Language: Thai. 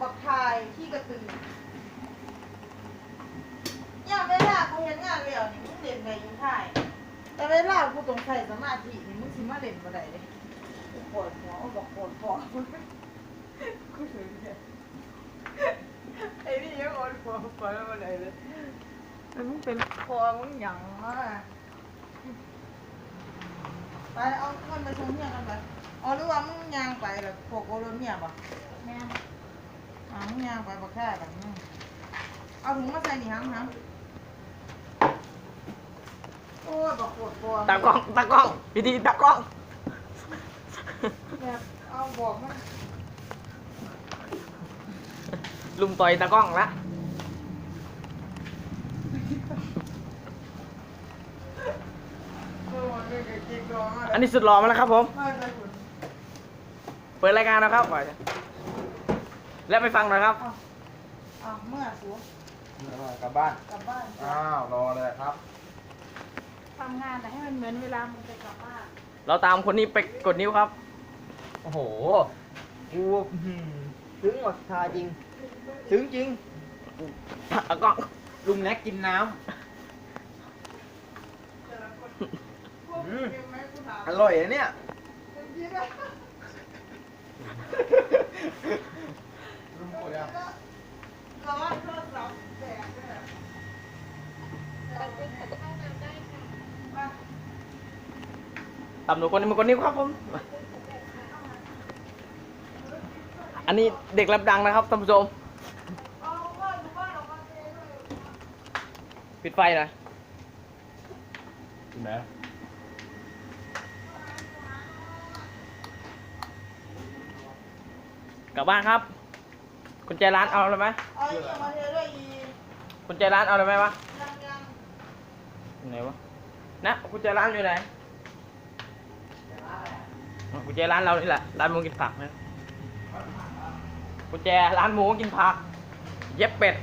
บักทายที่กระตือเนี่ยเวลากูเห็นงานแล้วนี่มึงเล่นไปอยู่ท่ายแต่เวลากูต้องใช้สมาธินี่มึงสิมาเล่นบ่ได้เลยกูปวดหัวบอกปวดหัวกูถึงเนี่ยไอ้นี่ยังอ่อนหัวปวดบ่ได้เลยมึงเป็นคอมึงหยังอะไปเอาเงินไปชงเมียกันไปอ๋อหรือว่ามึงยางไปแล้วพวกโอรเมียบ่แม่ นอ่ามึงยางไปบักแค่กันมึงเอาถุงมาใส่นี่ฮังฮังโอ้ยบอกปวดหัวตากล้องตากล้องพิธีตากล้องแบบเอาบอกมันลุมต่อยตากล้องละเออมันเป็นกางเกงร้องอะไรอันนี้สุดหล่อมาแล้วครับผมไม่ใช่คุณเปิดรายการแล้วครับไป แล้วไปฟังหน่อยครับเอาเอาเมื่อสูกลับบ้าน กลับบ้านอ้าว รอเลยครับ ทำงานแต่ให้มันเหมือนเวลามึงไปกลับบ้านเราตามคนนี้ไปกดนิ้วครับ โอ้โห กูอื้อหือซึ้งว่ะทาจริง ซึ้งจริงตากล้องลุงแน็กกินน้พวกอืมเกมไหมกูถามำอร่อยนะเนี่ย เป็นที่ไหม ลุงโกรธยัง ร้อนโทรศัพท์แตกด้วยอะไป ตามหนูคนนี้มากดนิ้วครับผม อันนี้เด็กรับดังนะครับท่านผู้ชมเอาบ้านอยู่บ้านออกมาเองเลยปิดไฟหน่อยกินไหมกลับบ้านครับกุญแจร้านเอาเลยไหมเอาไอ้เนี่ยมาเทด้วยอีกุญแจร้านเอาเลยไหมวะยังยังไหนวะนะกุญแจร้านอยู่ไหน กุญแจร้านเรานี่แหละ ร้านหมูกินผักนะกุญแจร้านหมูกินผัก เย็บเป็ด